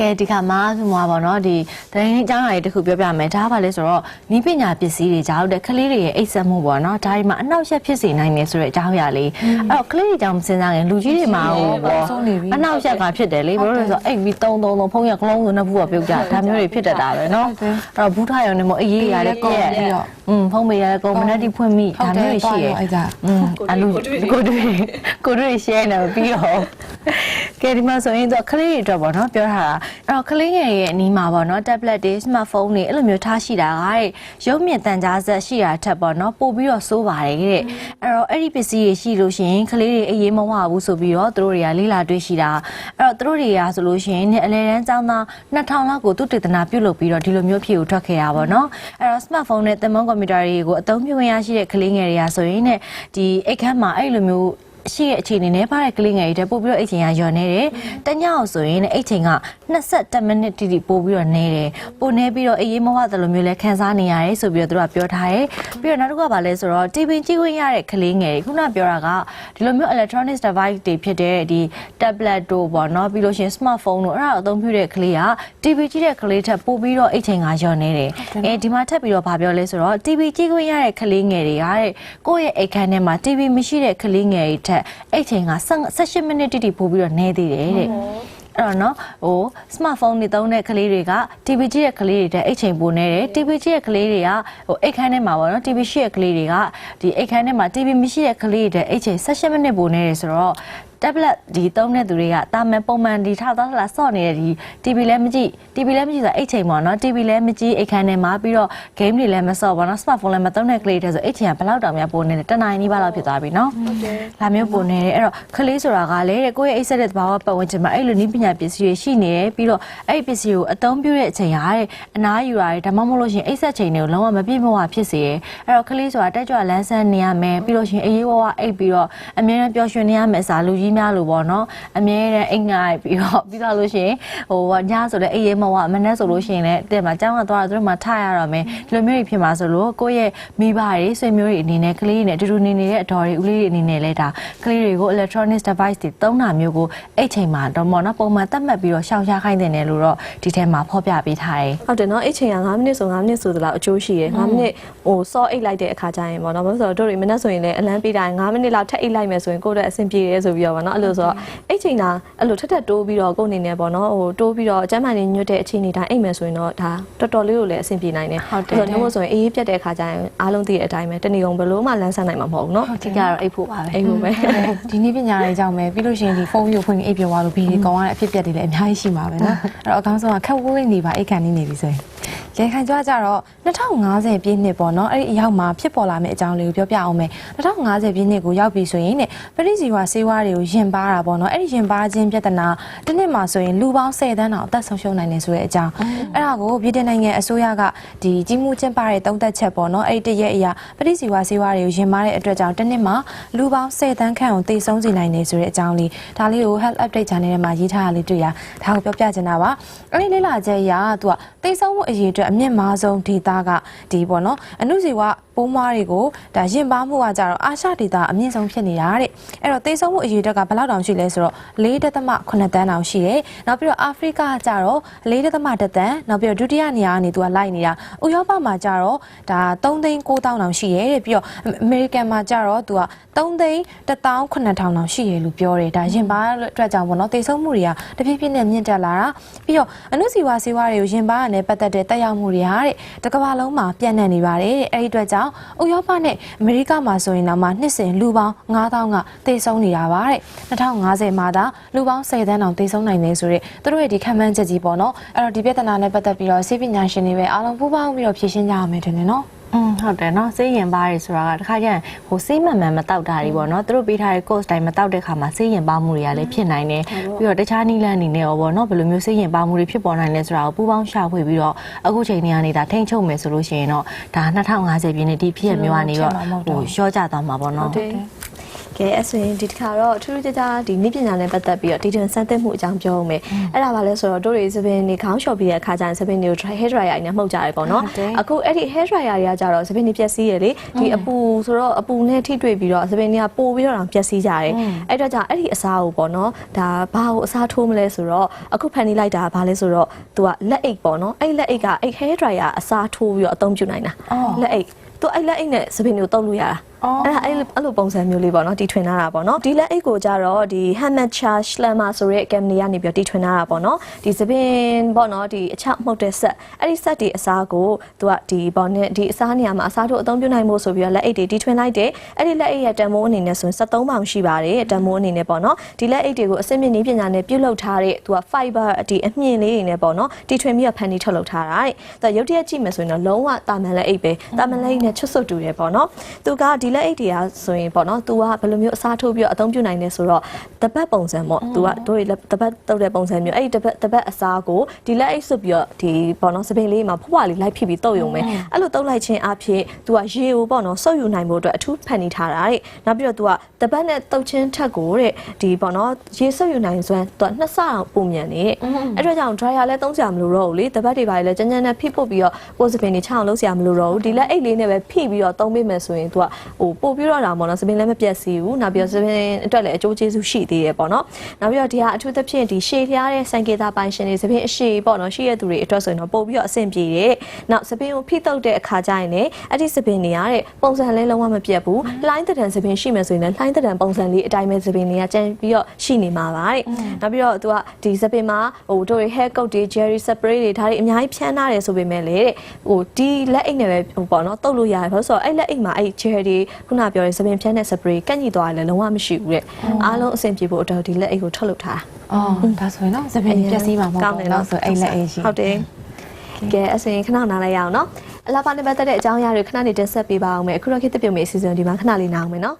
ကဲဒီခါမှာဆိုမှာပေါ့နော်ဒီတိုင်းအကြောင်းအရာတွေတစ်ခုပြောပြမယ်ဒါကဘာလဲဆိုတော့နီးပညာပစ္စည်းတွေကြောင့်တဲ့ကလေးတွေရဲ့အိတ်ဆက်မှုပေါ့နော်ဒါဒီမှာအနောက်ရက်ဖြစ်စေနိုင်တယ်ဆိုတဲ့အကြောင်းအရာလေးအဲ့တော့ကလေးတွေကြောင့်မစဉ်းစားရင်လူကြီးတွေမှာဟိုပေါ့အနောက်ရက်ကဖြစ်တယ်လေဘာလို့လဲဆိုတော့အိတ်ပြီးတုံတုံတုံဖုံးရကလုံးစုံနှစ်ဖူးကပြုတ်ကြဒါမျိုးတွေဖြစ်တတ်တာပဲနော်အဲ့တော့ဘူးထရုံနဲ့မို့အေးရေးရတဲ့ကောပြီးတော့อืมဖုံးမေရတဲ့ကောမနတိဖွင့်မိဒါမျိုးတွေရှိရ အဲ့ဒါ อืมအလူကိုတွေ့ကိုတွေ့ share နေပြီးတော့ ကဲဒီမှာဆိုရင်တော့ကလေးတွေအတွက်ပေါ့နော်ပြောထားတာအဲ့တော့ကလေးငယ်ရဲ့အနီးမှာပေါ့နော် tablet တွေ smartphone တွေအဲ့လိုမျိုးထားရှိတာကတဲ့ရုပ်မြင်သံကြားဆက်ရှိတာထက်ပေါ့နော်ပို့ပြီးတော့စိုးပါတယ်တဲ့အဲ့တော့အဲ့ဒီပစ္စည်းတွေရှိလို့ရှိရင်ကလေးတွေအေးရေးမဝဘူးဆိုပြီးတော့သူတို့တွေကလေးလာတွေ့ရှိတာအဲ့တော့သူတို့တွေကဆိုလို့ရှိရင်ねအလဲတန်းចောင်းသား2000လောက်ကိုသူတေသနာပြုတ်လုပ်ပြီးတော့ဒီလိုမျိုးဖြေကိုထွက်ခဲ့တာပေါ့နော်အဲ့တော့ smartphone နဲ့သမန်ကွန်ပျူတာတွေကိုအသုံးပြုခွင့်ရရှိတဲ့ကလေးငယ်တွေကဆိုရင်ねဒီအိတ်ခမ်းမှာအဲ့လိုမျိုး ရှိတဲ့အခြေအနေနဲ့ပါတဲ့ကလေးငယ်တွေတက်ပို့ပြီးတော့အိတ်ချိန်ကညော်နေတယ်။တညအောင်ဆိုရင်လည်းအိတ်ချိန်က21မိနစ်တိတိပို့ပြီးတော့နေတယ်။ပို့နေပြီးတော့အေးရေးမဝသလိုမျိုးလည်းခန်းစားနေရတယ်ဆိုပြီးတော့သူတို့ကပြောထားတယ်။ပြီးတော့နောက်တစ်ခုကဘာလဲဆိုတော့ TV ကြည့်ခွင့်ရတဲ့ကလေးငယ်တွေခုနပြောတာကဒီလိုမျိုး electronic device တွေဖြစ်တဲ့ဒီ tablet တို့ပေါ့နော်ပြီးလို့ရှိရင် smartphone တို့အဲ့ဒါအသုံးပြုတဲ့ကလေးက TV ကြည့်တဲ့ကလေးထက်ပို့ပြီးတော့အိတ်ချိန်ကညော်နေတယ်။အဲဒီမှာထပ်ပြီးတော့ဗာပြောလဲဆိုတော့ TV ကြည့်ခွင့်ရတဲ့ကလေးငယ်တွေကတဲ့ကိုယ့်ရဲ့အိတ်ခန်းထဲမှာ TV မရှိတဲ့ကလေးငယ်တွေထက်အိတ်ချိန်က18မိနစ်တိတိပို့ပြီးတော့နေသေးတယ်တဲ့အဲ့တော့နော်ဟို smartphone တွေသုံးတဲ့ကလေးတွေက TV ကြည့်တဲ့ကလေးတွေတဲ့အိတ်ချိန်ပိုနေတယ် TV ကြည့်တဲ့ကလေးတွေကဟိုအိတ်ခန်းထဲမှာပေါ့နော် TV ရှိတဲ့ကလေးတွေကဒီအိတ်ခန်းထဲမှာ TV မရှိတဲ့ကလေးတွေတဲ့အိတ်ချိန်18မိနစ်ပိုနေတယ်ဆိုတော့ tablet ဒီသုံးတဲ့သူတွေကတာမန်ပုံမှန်ဒီထောက်သားလာစော့နေတဲ့ဒီ TV လည်းမကြည့် TV လည်းမကြည့်ဆိုအိတ်ချိန်ပေါ့နော် TV လည်းမကြည့်အိတ်ခန်းထဲမှာပြီးတော့ game တွေလည်းမစော့ပေါ့နော် smartphone လည်းမသုံးတဲ့ကလေးတွေဆိုအိတ်ချိန်ကဘယ်လောက်တောင်များပိုနေလဲတနင်္လာနေ့ပါလောက်ဖြစ်သွားပြီနော်လာမျိုးပိုနေတယ်အဲ့တော့ကလေးဆိုတာကလေတဲ့ကိုယ့်ရဲ့အိတ်ဆက်တဲ့သဘာဝပတ်ဝန်းကျင်မှာအဲ့လိုနည်းပညာပစ္စည်းတွေရှိနေတယ်ပြီးတော့အဲ့ဒီပစ္စည်းကိုအသုံးပြုတဲ့အချိန်ဟာတဲ့အနားယူရတယ်ဒါမှမဟုတ်လို့ရှိရင်အိတ်ဆက်ချိန်တွေကိုလုံးဝမပြည့်မဝဖြစ်စေရယ်အဲ့တော့ကလေးဆိုတာတက်ကြွလန်းဆန်းနေရမယ်ပြီးလို့ရှိရင်အေးအေးဝဝအိတ်ပြီးတော့အမြဲတမ်းပျော်ရွှင်နေရမယ်စာလူကြီးများလို့ပေါ့နော်အမြဲတမ်းအိတ်ငိုက်ပြီးတော့ပြီးတော့လို့ရှိရင်ဟိုညဆိုလည်းအေးအေးမဝမနဲ့ဆိုလို့ရှိရင်လည်းတဲ့မှာကျောင်းကသွားတော့သူတို့မှထရရတော့မယ်ဒီလိုမျိုးတွေဖြစ်မှာဆိုလို့ကိုယ့်ရဲ့မိဘတွေဆွေမျိုးတွေအနေနဲ့ကလေးတွေနဲ့အတူတူနေနေတဲ့အတော်တွေဦးလေးတွေအနေနဲ့လည်းဒါကလေးတွေကို electronic device တွေသုံးတာမျိုးကိုအိတ်ချိန်မှာတော့ပေါ့နော်ပုံမှန်သတ်မှတ်ပြီးတော့ရှောင်ရှားခိုင်းတယ်လို့တော့ဒီထဲမှာဖော်ပြပေးထားတယ်ဟုတ်တယ်နော်အဲ့ချိန်က9မိနစ်ဆို9မိနစ်ဆိုသလားအကျိုးရှိရယ်9မိနစ်ဟိုစောအိတ်လိုက်တဲ့အခါကျရင်ပေါ့နော်ဘာလို့လဲဆိုတော့တို့တွေမနေ့ဆိုရင်လည်းအလန်းပေးတိုင်း9မိနစ်လောက်ထက်အိတ်လိုက်မယ်ဆိုရင်ကိုယ့်အတွက်အဆင်ပြေတယ်ဆိုပြီးတော့ပေါ့နော်အဲ့လိုဆိုတော့အဲ့ချိန်ကအဲ့လိုထက်ထက်တိုးပြီးတော့ကိုယ့်အနေနဲ့ပေါ့နော်ဟိုတိုးပြီးတော့အကျမ်းမာနေညွတ်တဲ့အချိန်တွေတိုင်းအိတ်မယ်ဆိုရင်တော့ဒါတော်တော်လေးကိုလည်းအဆင်ပြေနိုင်တယ် ဟုတ်တယ် ဆိုတော့ညမို့ဆိုရင်အေးအေးပြတ်တဲ့အခါကျရင်အားလုံးသိတဲ့အတိုင်းပဲတဏီကုံဘယ်လို့မှလန်းဆန်းနိုင်မှာမဟုတ်ဘူးနော် ဒီကတော့အိတ်ဖို့ပါပဲ အိတ်ဖို့ပဲ ဒီနေ့ပညာရေးကြောင့်ပဲပြီးလို့ရှိရင်ဒီဖုန်းကြီးကိုဖွင့်ပြီးအိပ်ပြောသွားလို့ဘီဒီကောင်းရတဲ့အဖြစ်အပျက်တွေလည်းအများကြီးရှိမှာပဲเนาะအဲ့တော့အကောင်းဆုံးကခက်ဝေးနေပါအိတ်ခံနေနေပြီဆိုရင် လေခံကြွကြတော့2050ပြည့်နှစ်ပေါ့နော်အဲ့ဒီအရောက်မှာဖြစ်ပေါ်လာမယ့်အကြောင်းလေးကိုပြောပြအောင်မယ်2050ပြည့်နှစ်ကိုရောက်ပြီဆိုရင်တဲ့ပရိစီဝါဆေးဝါးတွေကိုယင်ပါတာပေါ့နော်အဲ့ဒီယင်ပါခြင်းပြဿနာတစ်နှစ်မှာဆိုရင်လူပေါင်း10တန်းတောင်အသက်ဆုံးရှုံးနိုင်တယ်ဆိုတဲ့အကြောင်းအဲ့ဒါကိုပြည်ထောင်နိုင်ငံအစိုးရကဒီကြီးမှုကျင်းပတဲ့တုံးသက်ချက်ပေါ့နော်အဲ့ဒီတရက်အရာပရိစီဝါဆေးဝါးတွေကိုယင်ပါတဲ့အတွက်ကြောင့်တစ်နှစ်မှာလူပေါင်း10တန်းခန့်ကိုသေဆုံးစေနိုင်တယ်ဆိုတဲ့အကြောင်းလေးဒါလေးကို health update channel ထဲမှာရေးထားတာလေးတွေ့ရဒါကိုပြောပြချင်တာပါအဲ့ဒီလေ့လာချက်အရာကသူကသေဆုံးမှုအရေအတွက်အတွက်အမြင့်မားဆုံးဒေသကဒီပေါ့နော်အနုဇီဝပိုးမွားတွေကိုဒါရင်ပါမှုကကြတော့အာရှဒေသအမြင့်ဆုံးဖြစ်နေတာတဲ့အဲ့တော့သေဆုံးမှုအရေးအတွက်ကဘယ်လောက်တောင်ရှိလဲဆိုတော့4.8တန်းတောင်ရှိတယ်နောက်ပြီးတော့အာဖရိကကကြတော့4.1တန်းနောက်ပြီးတော့ဒုတိယနေရာကနေသူကလိုက်နေတာဥရောပမှာကြတော့ဒါ3သိန်း9တောင်တောင်ရှိရဲတဲ့ပြီးတော့အမေရိကန်မှာကြတော့သူက3သိန်း18000တောင်ရှိရဲလို့ပြောတယ်ဒါရင်ပါအတွက်ကြောင့်ပေါ့နော်သေဆုံးမှုတွေကတဖြည်းဖြည်းနဲ့မြင့်တက်လာတာပြီးတော့အနုစီဝါဆေးဝါးတွေကိုရင်ပါရနဲ့ပတ်သက်တဲ့တက်ရောက်မှုတွေဟာတဲ့တစ်ကမ္ဘာလုံးမှာပြန့်နှံ့နေပါတယ်တဲ့အဲ့ဒီအတွက်ကြောင့်ဥရောပနဲ့အမေရိကမှာဆိုရင်တော့မှနှစ်စဉ်လူပေါင်း9000ကသေဆုံးနေတာပါတဲ့2050မှာဒါလူပေါင်း10တန်းတောင်သေဆုံးနိုင်တယ်ဆိုတော့သူတို့ရဲ့ဒီခံမှန်းချက်ကြီးပေါ့နော်အဲ့တော့ဒီပြဿနာနဲ့ပတ်သက်ပြီးတော့ဆေးပညာရှင်တွေပဲအားလုံးပူးပေါင်းပြီးတော့ဖြေရှင်းကြရမယ်ထင်တယ်နော် อืมဟုတ်တယ်เนาะစေးရင်ပါးတွေဆိုတာကတခါကျရင်ဟိုစေးမှန်မှန်မတောက်တာတွေပေါ့เนาะသူတို့ပေးထားတဲ့ course တိုင်းမတောက်တဲ့ခါမှာစေးရင်ပါးမှုတွေကလည်းဖြစ်နိုင်တယ်ပြီးတော့တခြားနည်းလမ်းအနေနဲ့ရောပေါ့เนาะဘယ်လိုမျိုးစေးရင်ပါးမှုတွေဖြစ်ပေါ်နိုင်လဲဆိုတာကိုပူးပေါင်းရှာဖွေပြီးတော့အခုချိန်นี้ကနေဒါထိမ့်ချုပ်မယ်ဆိုလို့ရှိရင်တော့ဒါ2050ပြည့်နှစ်ဒီဖြစ်ရမျိုးကနေတော့ဟိုရှော့ကြသွားမှာပေါ့เนาะ ဟုတ်တယ် ကဲအဲ့ဆိုရင်ဒီတစ်ခါတော့ထူးထူးခြားခြားဒီနိပညာနဲ့ပတ်သက်ပြီးတော့ဒီတွင်စမ်းသပ်မှုအကြောင်းပြောဦးမယ်အဲ့ဒါပါလဲဆိုတော့တို့တွေသပင်တွေခေါင်းလျှော်ပြီးတဲ့အခါကျရင်သပင်တွေကို dry hair dryer နဲ့မှုတ်ကြတယ်ပေါ့နော်ဟုတ်တယ်အခုအဲ့ဒီ hair dryer တွေကကြတော့သပင်တွေပျက်စီးရလေဒီအပူဆိုတော့အပူနဲ့ထိတွေ့ပြီးတော့သပင်တွေကပိုပြီးတော့တောင်ပျက်စီးကြတယ်အဲ့တော့ကြောင့်အဲ့ဒီအစားကိုပေါ့နော်ဒါဘာကိုအစားထိုးမလဲဆိုတော့အခုဖန်တီးလိုက်တာဘာလဲဆိုတော့သူကလက်အိတ်ပေါ့နော်အဲ့လက်အိတ်ကအဲ့ hair dryer အစားထိုးပြီးတော့အသုံးပြုနိုင်တာအော်လက်အိတ်သူအဲ့လက်အိတ်နဲ့သပင်တွေကိုတုပ်လို့ရတာ အော်အဲ့ဒါအဲ့လိုအဲ့လိုပုံစံမျိုးလေးပေါ့နော်တီထွင်ထားတာပေါ့နော်ဒီလက်အိတ်ကိုကြတော့ဒီ Hammer Charge Slammer ဆိုတဲ့ company ကနေပြီးတော့တီထွင်ထားတာပေါ့နော်ဒီသပင်ပေါ့နော်ဒီအချောက်မှုတ်တဲ့ဆက်အဲ့ဒီဆက်ဒီအစားကိုသူကဒီပေါ့နဲ့ဒီအစားနေရာမှာအစားတို့အသုံးပြုနိုင်ဖို့ဆိုပြီးတော့လက်အိတ်တွေတီထွင်လိုက်တယ်အဲ့ဒီလက်အိတ်ရဲ့တန်မိုးအနေနဲ့ဆိုရင်73ပေါင်ရှိပါတယ်တန်မိုးအနေနဲ့ပေါ့နော်ဒီလက်အိတ်တွေကိုအစစ်မြင့်နည်းပညာနဲ့ပြုလုပ်ထားတဲ့သူက fiber ဒီအမြင့်လေးတွေနဲ့ပေါ့နော်တီထွင်ပြီးတော့ဖန်တီးထုတ်လုပ်ထားတာတဲ့သူကရုပ်တရက်ကြည့်မယ်ဆိုရင်တော့လုံးဝတာမန်လက်အိတ်ပဲတာမန်လက်အိတ်နဲ့ချွတ်ဆွတ်တူတယ်ပေါ့နော်သူကဒီလက်အိတ်တွေကဆိုရင်ပေါ့နော်သူကဘယ်လိုမျိုးအစားထိုးပြီးတော့အသုံးပြုနိုင်လဲဆိုတော့တပတ်ပုံစံပေါ့သူကတို့တွေတပတ်တုပ်တဲ့ပုံစံမျိုးအဲ့ဒီတပတ်တပတ်အစားကိုဒီလက်အိတ်ဆွတ်ပြီးတော့ဒီပေါ့နော်စပင်လေးမှာဖွားလေးလိုက်ဖြစ်ပြီးတုပ်ရုံပဲအဲ့လိုတုပ်လိုက်ခြင်းအဖြစ်သူကရေကိုပေါ့နော်ဆုပ်ယူနိုင်ဖို့အတွက်အထူးဖန်တီးထားတာတဲ့နောက်ပြီးတော့သူကတပတ်နဲ့တုပ်ချင်းထက်ကိုတဲ့ဒီပေါ့နော်ရေဆုပ်ယူနိုင်စွမ်းသူကနှစ်ဆအောင်ပုံမြန်နေတဲ့အဲ့တော့ကြောင့် dryer လည်းသုံးစရာမလိုတော့ဘူးလေတပတ်တွေပါလေကြမ်းကြမ်းနဲ့ဖိပုတ်ပြီးတော့ကိုယ်စပင်တွေချအောင်လုပ်စရာမလိုတော့ဘူးဒီလက်အိတ်လေးနဲ့ပဲဖိပြီးတော့သုံးပေးမယ်ဆိုရင်သူကဟိုပို့ပြီးတော့တာပေါ့နော်စပင်လည်းမပြတ်စီဘူးနောက်ပြီးတော့စပင်အတွက်လည်းအကျိုးကျေးဇူးရှိသေးတယ်ပေါ့နော်နောက်ပြီးတော့ဒီဟာအထူးသဖြင့်ဒီရှေ့လျားတဲ့စံကေတာပိုင်ရှင်တွေစပင်အရှိပေါ့နော်ရှိရသူတွေအတွက်ဆိုရင်တော့ပို့ပြီးတော့အဆင်ပြေတယ်နောက်စပင်ကိုဖိတုတ်တဲ့အခါကျရင်လည်းအဲ့ဒီစပင်တွေရတဲ့ပုံစံလည်းလုံးဝမပြတ်ဘူးလှိုင်းတံစပင်ရှိမယ်ဆိုရင်လည်းလှိုင်းတံပုံစံလေးအတိုင်းပဲစပင်တွေကကျန်ပြီးတော့ရှိနေမှာပါတဲ့နောက်ပြီးတော့သူကဒီစပင်မှာဟိုတို့တွေ hair coat တွေ jelly spray တွေဒါတွေအများကြီးဖြန်းထားတယ်ဆိုပေမဲ့လေတဲ့ဟိုဒီလက်အိတ်နဲ့ပဲဟိုပေါ့နော်တုတ်လို့ရတယ်ဘာလို့ဆိုတော့အဲ့လက်အိတ်မှာအဲ့ gel တွေခုနပြောတဲ့သပင်ဖြန်းတဲ့ spray ကန့်ညှိသွားတယ်လည်းလုံးဝမရှိဘူးတဲ့အားလုံးအဆင်ပြေဖို့အတွက်ဒီလက်အိတ်ကိုထုတ်လုပ်ထားတာအော်ဒါဆိုရင်တော့သပင်ပျက်စီးမှာမဟုတ်ဘူးနော်ဆိုအဲ့လက်အိတ်ရှိဟုတ်တယ်ကဲအစရင်ခဏနားလိုက်ရအောင်နော်အလားပါနဲ့ပတ်သက်တဲ့အကြောင်းအရာတွေခဏနေတင်ဆက်ပေးပါအောင်မယ်အခုတော့ခေတ်တပြုံမေအစီအစဉ်ဒီမှာခဏလေးနားအောင်မယ်နော်